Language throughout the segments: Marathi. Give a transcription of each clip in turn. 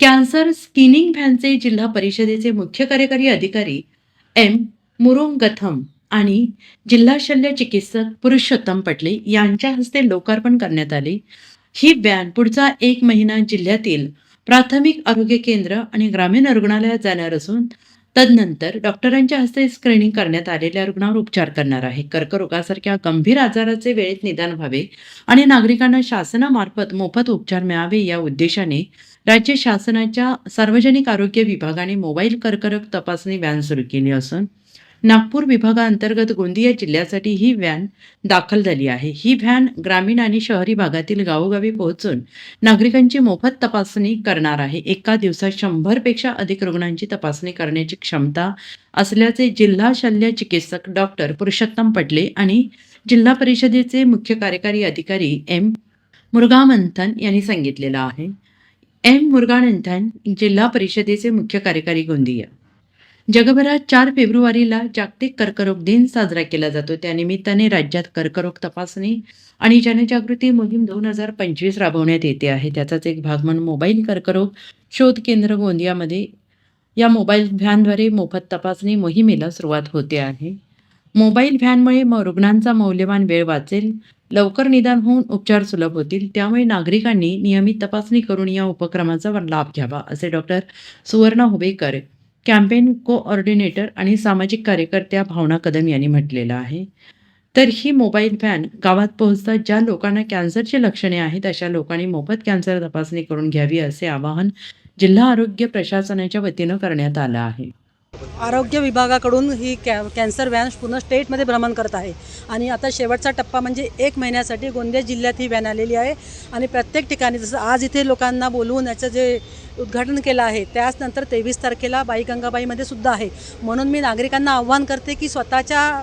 कॅन्सर स्किनिंग व्हॅनचे जिल्हा परिषदेचे मुख्य कार्यकारी अधिकारी एम मुरुंगथम आणि जिल्हा शल्य चिकित्सक पुरुषोत्तम पटले यांच्या हस्ते लोकार्पण करण्यात आले. ही व्हॅन पुढचा एक महिना जिल्ह्यातील प्राथमिक आरोग्य केंद्र आणि ग्रामीण रुग्णालयात जाणार असून तदनंतर डॉक्टरांच्या हस्ते स्क्रीनिंग करण्यात आलेल्या रुग्णावर उपचार करणार आहे. कर्करोगासारख्या गंभीर आजाराचे वेळेत निदान व्हावे आणि नागरिकांना शासनामार्फत मोफत उपचार मिळावे या उद्देशाने राज्य शासनाच्या सार्वजनिक आरोग्य विभागाने मोबाईल कर्करोग तपासणी व्हॅन सुरू केली असून नागपूर विभागाअंतर्गत गोंदिया जिल्ह्यासाठी ही व्हॅन दाखल झाली आहे. ही व्हॅन ग्रामीण आणि शहरी भागातील गावोगावी पोहोचून नागरिकांची मोफत तपासणी करणार आहे. एका दिवसात शंभरपेक्षा अधिक रुग्णांची तपासणी करण्याची क्षमता असल्याचे जिल्हा शल्य चिकित्सक डॉक्टर पुरुषोत्तम पटले आणि जिल्हा परिषदेचे मुख्य कार्यकारी अधिकारी एम मुरगामंथन यांनी सांगितलेलं आहे. एम मुरगानंथन जिल्हा परिषदेचे मुख्य कार्यकारी गोंदिया. जगभरात चार फेब्रुवारीला जागतिक कर्करोग दिन साजरा केला जातो. त्यानिमित्ताने राज्यात कर्करोग तपासणी आणि जनजागृती मोहीम दोन हजार पंचवीस राबवण्यात येते आहे. त्याचाच एक भाग म्हणून मोबाईल कर्करोग शोध केंद्र गोंदियामध्ये या मोबाईल व्हॅनद्वारे मोफत तपासणी मोहिमेला सुरुवात होते आहे. मोबाईल व्हॅनमुळे म रुग्णांचा मौल्यवान वेळ वाचेल. लवकर निदान होऊन उपचार सुलभ होतील. त्यामुळे नागरिकांनी नियमित तपासणी करून या उपक्रमाचा लाभ घ्यावा असे doctor Suvarna Hubekar campaign coordinator आणि सामाजिक कार्यकर्त्या भावना कदम यांनी म्हटलेलं आहे. तर ही मोबाईल व्हॅन गावात पोहोचतात ज्या लोकांना कॅन्सरची लक्षणे आहेत अशा लोकांनी मोफत कॅन्सर तपासणी करून घ्यावी असे आवाहन जिल्हा आरोग्य प्रशासनाच्या वतीनं करण्यात आलं आहे. आरोग्य विभागाकडून ही कॅ कॅन्सर व्हॅन पूर्ण स्टेटमध्ये भ्रमण करत आहे. आणि आता शेवटचा टप्पा म्हणजे एक महिन्यासाठी गोंदिया जिल्ह्यात ही व्हॅन आलेली आहे. आणि प्रत्येक ठिकाणी जसं आज इथे लोकांना बोलवून याचं जे उद्घाटन केलं आहे त्याच नंतर तेवीस तारखेला बाई गंगाबाईमध्ये सुद्धा आहे. म्हणून मी नागरिकांना आव्हान करते की स्वतःच्या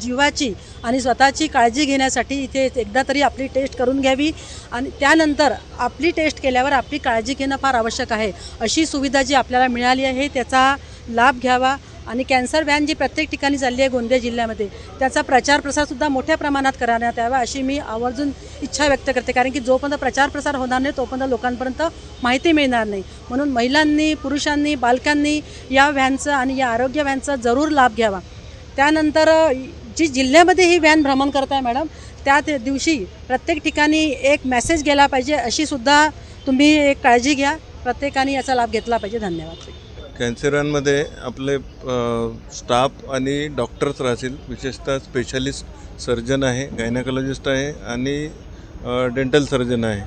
जीवाची आणि स्वतःची काळजी घेण्यासाठी इथे एकदा तरी आपली टेस्ट करून घ्यावी. आणि त्यानंतर आपली टेस्ट केल्यावर आपली काळजी घेणं फार आवश्यक आहे. अशी सुविधा जी आपल्याला मिळाली आहे त्याचा लाभ घ्यावा आणि कॅन्सर व्हॅन जी प्रत्येक ठिकाणी चालली आहे गोंदिया जिल्ह्यामध्ये त्याचा प्रचार प्रसारसुद्धा मोठ्या प्रमाणात करण्यात यावा अशी मी आवर्जून इच्छा व्यक्त करते. कारण की जोपर्यंत प्रचार प्रसार होणार नाही तोपर्यंत लोकांपर्यंत माहिती मिळणार नाही. म्हणून महिलांनी पुरुषांनी बालकांनी या व्हॅनचं आणि या आरोग्य व्हॅनचा जरूर लाभ घ्यावा. त्यानंतर जी जिल्ह्यामध्ये ही व्हॅन भ्रमण करत आहे मॅडम त्या ते दिवशी प्रत्येक ठिकाणी एक मेसेज गेला पाहिजे अशीसुद्धा तुम्ही एक काळजी घ्या. प्रत्येकाने याचा लाभ घेतला पाहिजे. धन्यवाद. कॅन्सरांमध्ये आपले स्टाफ आणि डॉक्टर्स राहतील. विशेषतः स्पेशालिस्ट सर्जन आहे गायनाकॉलॉजिस्ट आहे आणि डेंटल सर्जन आहे.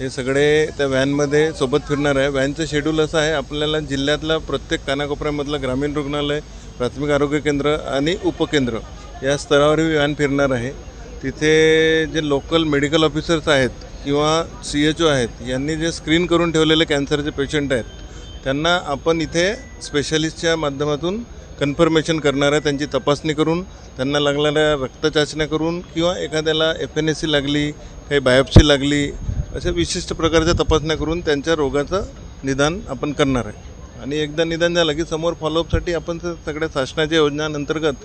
हे सगळे त्या व्हॅनमध्ये सोबत फिरणार आहे. व्हॅनचं शेड्यूल असं आहे आपल्याला जिल्ह्यातला प्रत्येक कानाकोपऱ्यामधलं ग्रामीण रुग्णालय प्राथमिक आरोग्य केंद्र आणि उपकेंद्र या स्तरावर ही व्हॅन फिरणार आहे. तिथे जे लोकल मेडिकल ऑफिसर्स आहेत किंवा सी एच ओ आहेत यांनी जे स्क्रीन करून ठेवलेले कॅन्सरचे पेशंट आहेत त्यांना आपण इथे स्पेशलिस्टच्या माध्यमातून कन्फर्मेशन करणार आहे त्यांची तपासणी करून त्यांना लागणाऱ्या रक्तचाचण्या करून किंवा एखाद्याला एफ एन एस सी लागली काही बायोप्सी लागली अशा विशिष्ट प्रकारच्या तपासण्या करून त्यांच्या रोगाचं निदान आपण करणार आहे. आणि एकदा निदान झालं की समोर फॉलोअपसाठी आपण सगळ्या शासनाच्या योजनांतर्गत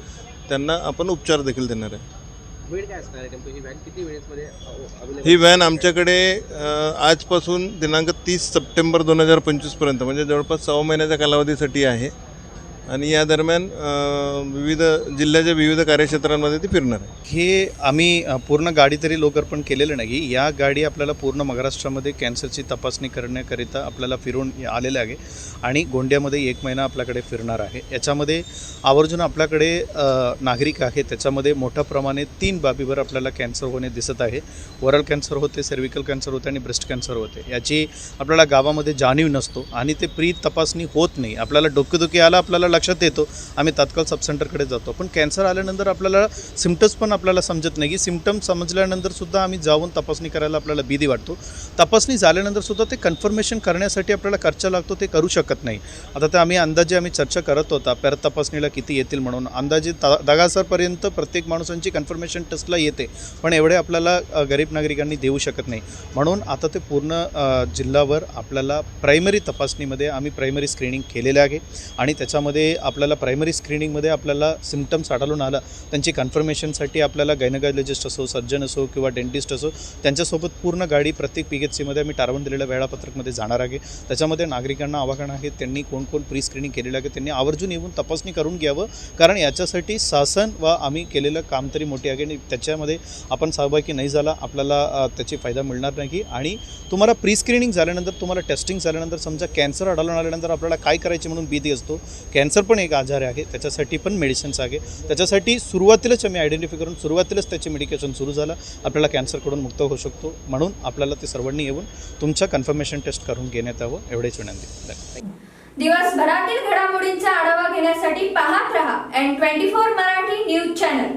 त्यांना आपण उपचार देखील देणार आहे. वेळ काय असणार आहे नेमकं? ही व्हॅन किती ही आमच्याकडे आजपासून दिनांक तीस सप्टेंबर दोन हजार पंचवीसपर्यंत म्हणजे जवळपास सहा महिन्याच्या कालावधीसाठी आहे. आणि या दरम्यान विविध जिल्ह्याच्या विविध कार्यक्षेत्रांमध्ये ती फिरणार आहे. हे आम्ही पूर्ण गाडी तरी लोकार्पण केलेलं नाही. या गाडी आपल्याला पूर्ण महाराष्ट्रामध्ये कॅन्सरची तपासणी करण्याकरिता आपल्याला फिरून आलेलं आहे आणि गोंड्यामध्ये एक महिना आपल्याकडे फिरणार आहे. याच्यामध्ये आवर्जून आपल्याकडे नागरिक आहे त्याच्यामध्ये मोठ्या प्रमाणे तीन बाबीवर आपल्याला कॅन्सर होणे दिसत आहे. वरल कॅन्सर होते सर्विकल कॅन्सर होते आणि ब्रेस्ट कॅन्सर होते. याची आपल्याला गावामध्ये जाणीव नसतो आणि ते प्री तपासणी होत नाही. आपल्याला डोकेदुखी आला आपल्याला लक्षात येतो. आम्ही तात्काळ सब सेंटरकडे जातो. पण कॅन्सर आल्यानंतर आपल्याला सिमटम्स पण आपल्याला समजत नाही. की सिमटम समजल्यानंतर सुद्धा आम्ही जाऊन तपासणी करायला आपल्याला भीती वाटतो. तपासणी झाल्यानंतर सुद्धा ते कन्फर्मेशन करण्यासाठी आपल्याला खर्च लागतो ते करू शकत नाही. आता ते आम्ही अंदाजे आम्ही चर्चा करत होता. पर तपासणीला किती येतील म्हणून. अंदाजे ता दगासरपर्यंत प्रत्येक माणसांची कन्फर्मेशन टेस्टला येते. पण एवढे आपल्याला गरीब नागरिकांनी देऊ शकत नाही. म्हणून आता ते पूर्ण जिल्ह्यावर जिल्हावर आपल्याला प्रायमरी तपासणीमध्ये आम्ही प्रायमरी स्क्रीनिंग केलेलं आहे. आणि त्याच्यामध्ये आपल्याला प्रायमरी स्क्रीनिंगमध्ये आपल्याला सिमटम्स आढळून आलं त्यांची कन्फर्मेशनसाठी आपल्याला गायनगायलॉजिस्ट असो सर्जन असो किंवा डेंटिस्ट असो त्यांच्यासोबत पूर्ण गाडी प्रत्येक पी एच सीमध्ये आम्ही टारवण दिलेल्या वेळापत्रकमध्ये जाणार आहे. त्याच्यामध्ये नागरिकांना आवाहन आहे त्यांनी कोण कोण प्री स्क्रीनिंग केलेलं आहे त्यांनी आवर्जून येऊन तपासणी करून घ्यावं. कारण याच्यासाठी शासन व आम्ही केलेलं काम तरी मोठी आहे आणि त्याच्यामध्ये आपण सहभागी नाही झाला आपल्याला त्याची फायदा मिळणार नाही. आणि तुम्हाला प्री स्क्रीनिंग झाल्यानंतर तुम्हाला टेस्टिंग झाल्यानंतर समजा कॅन्सर आढळून आल्यानंतर आपल्याला काय करायचे म्हणून भीती असतो? कॅन्सर पण एक आजार आहे. त्याच्यासाठी पण मेडिसिन्स आहे. त्याच्यासाठी सुरुवातीलाच आम्ही आयडेंटिफाय करून सुरुवातीलाच त्याचे मेडिकेशन सुरू झालं. आपल्याला कॅन्सरकडून मुक्त होऊ शकतो. म्हणून आपल्याला ते सर्वांनी येऊन तुमचं कन्फर्मेशन टेस्ट करून घेण्यात यावं. एवढेच विनंती. दिवसभरातील घडामोडींचा आढावा घेण्यासाठी पाहत रहा N twenty four Marathi news channel